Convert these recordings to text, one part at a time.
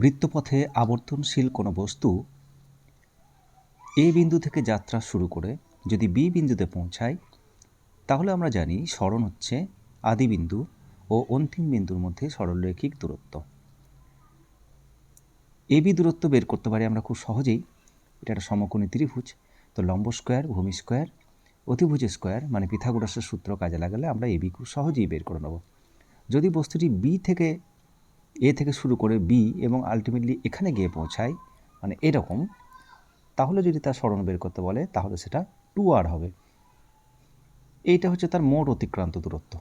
বৃত্তপথে আবর্তনশীল কোনো বস্তু এ বিন্দু থেকে যাত্রা শুরু করে যদি বি বিন্দুতে পৌঁছায়, তাহলে আমরা জানি স্মরণ হচ্ছে আদি বিন্দু ও অন্তিম বিন্দুর মধ্যে সরলরৈখিক দূরত্ব। এ বি দূরত্ব বের করতে পারি আমরা খুব সহজেই। এটা একটা সমকোণী ত্রিভুজ, তো লম্ব স্কোয়ার, ভূমি স্কোয়ার অতিভুজ স্কোয়ার মানে পিথাগোরাসের সূত্র কাজে লাগালে আমরা এবি খুব সহজেই বের করে নেব। যদি বস্তুটি বি থেকে এ থেকে শুরু করে বি এবং আলটিমেটলি এখানে গিয়ে পৌঁছায় মানে এরকম, তাহলে যদি তার স্মরণ বের করতে বলে, তাহলে সেটা টু আর হবে। এইটা হচ্ছে তার মোট অতিক্রান্ত দূরত্ব।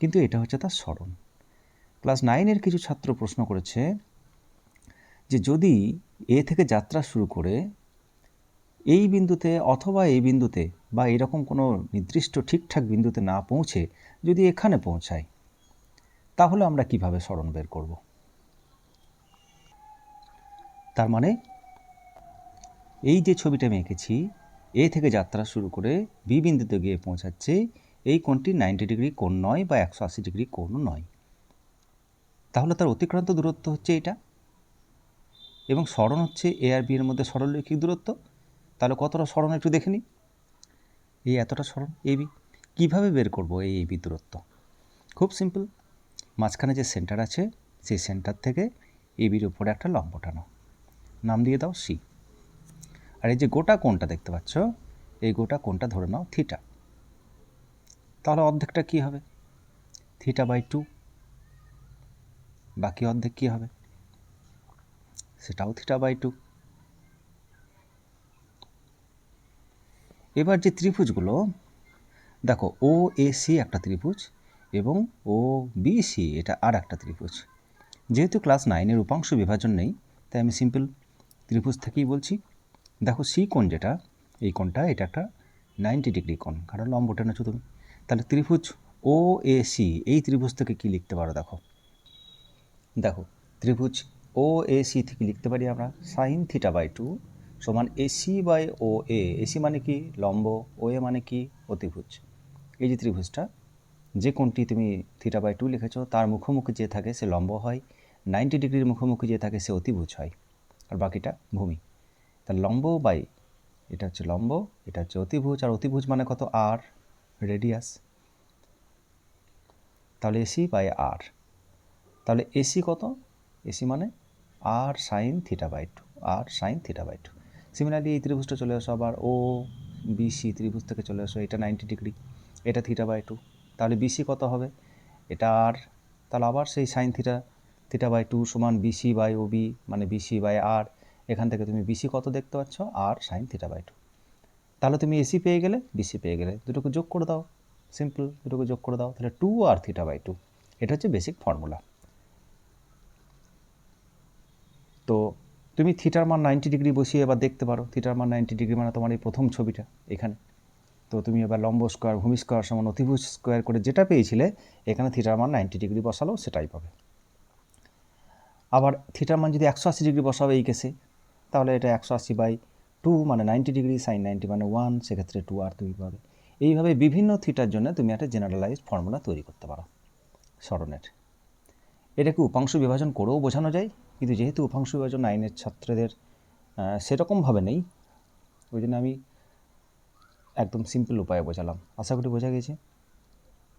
কিন্তু এটা হচ্ছে তার স্মরণ। ক্লাস নাইনের কিছু ছাত্র প্রশ্ন করেছে যে যদি এ থেকে যাত্রা শুরু করে এই বিন্দুতে অথবা এই বিন্দুতে বা এরকম কোনো নির্দিষ্ট ঠিকঠাক বিন্দুতে না পৌঁছে, যদি এখানে পৌঁছায় তাহলে আমরা কীভাবে স্মরণ বের করব? তার মানে এই যে ছবিটা আমি এঁকেছি, এ থেকে যাত্রা শুরু করে বি বিন্দুতে গিয়ে পৌঁছাচ্ছে, এই কোণটি নাইনটি ডিগ্রি কোণ নয় বা একশো আশি ডিগ্রি কোণও নয়। তাহলে তার অতিক্রান্ত দূরত্ব হচ্ছে এটা? এবং স্মরণ হচ্ছে এ আর বি এর মধ্যে সরলরৈখিক দূরত্ব? তাহলে কতটা স্মরণ একটু দেখে নিই। এই এতটা স্মরণ, এ বি, কীভাবে বের করব এই এ বি দূরত্ব? খুব সিম্পল মাঝখানে যে সেন্টার আছে, সেই সেন্টার থেকে এবির উপরে একটা লম্ব টানো। নাম দিয়ে দাও সি আর এই যে গোটা কোণটা দেখতে পাচ্ছ, এই গোটা কোণটা ধরে নাও থিটা তাহলে অর্ধেকটা কী হবে? থিটা বাই টু বাকি অর্ধেক কী হবে? সেটাও থিটা বাই টু এবার যে ত্রিভুজগুলো, দেখো ও এ সি একটা ত্রিভুজ এবং ও, বি, সি, এটা আর একটা ত্রিভুজ। যেহেতু ক্লাস নাইনের উপাংশ বিভাজন নেই, তাই আমি সিম্পল ত্রিভুজ থেকেই বলছি। দেখো, সি কোণ যেটা, এই কোণটা, এটা একটা নাইনটি ডিগ্রি কোণ, কারণ লম্ব টেনেছো তুমি। তাহলে ত্রিভুজ ও, এ, সি, এই ত্রিভুজ থেকে কী লিখতে পারো দেখো? দেখো, ত্রিভুজ ও, এ, সি থেকে লিখতে পারি আমরা সাইন থিটা বাই টু সমান AC by O, A. AC মানে কি? লম্ব, ও, এ মানে কি? অতিভুজ এই যে ত্রিভুজটা যে কোণটি তুমি থিটা বাই টু লিখেছো, তার মুখোমুখি যে থাকে সে লম্ব হয় নাইনটি ডিগ্রির মুখোমুখি যে থাকে সে অতিভুজ হয়। আর বাকিটা ভূমি। তার লম্ব বাই এটা হচ্ছে লম্ব, এটা হচ্ছে অতিভুজ, আর অতিভুজ মানে কত? আর রেডিয়াস তাহলে এসি বাই আর তাহলে এসি কত? এসি মানে R sine theta by two R sine theta by two similarly এই ত্রিভুজটা চলে আসো আবার ও বিসি ত্রিভুজ থেকে চলে আসো, এটা নাইনটি ডিগ্রি এটা থিটা বাই টু তাহলে বিসি কত হবে? এটা আর তাহলে আবার সেই sine theta theta by two সমান বিসি বাই ও বি মানে বিসি বাই আর এখান থেকে তুমি বিসি কত দেখতে পাচ্ছ? R sine theta by two তাহলে তুমি এসি পেয়ে গেলে বিসি পেয়ে গেলে দুটোকে যোগ করে দাও। সিম্পল দুটোকে যোগ করে দাও। তাহলে two R theta by two এটা হচ্ছে বেসিক ফর্মুলা তো তুমি থিটার মান নাইনটি ডিগ্রি বসিয়ে এবার দেখতে পারো। থিটার মান নাইনটি ডিগ্রি মানে তোমার এই প্রথম ছবিটা, এখানে। তো তুমি এবার লম্ব স্কোয়ার ভূমি স্কোয়ার সমান অতিভুজ স্কোয়ার করে যেটা পেয়েছিলে, এখানে থিটার মান নাইনটি ডিগ্রি বসালো, সেটাই পাবে। আবার থিটার মান যদি একশো আশি ডিগ্রি বসাবে এই কেসে তাহলে এটা একশো আশি বাই টু মানে নাইনটি ডিগ্রি সাইন নাইনটি মানে ওয়ান সেক্ষেত্রে টু আর তুমি পাবে। এইভাবে বিভিন্ন থিটার জন্য তুমি একটা জেনারেলাইজড ফর্মুলা তৈরি করতে পারো, স্মরণের। এটাকে উপাংশ বিভাজন করেও বোঝানো যায়, কিন্তু যেহেতু উপাংশ বিভাজন আইনের ছাত্রদের সেরকমভাবে নেই, ওই জন্য আমি একদম সিম্পল উপায়ে বোঝালাম। আশা করি বোঝা গেছে।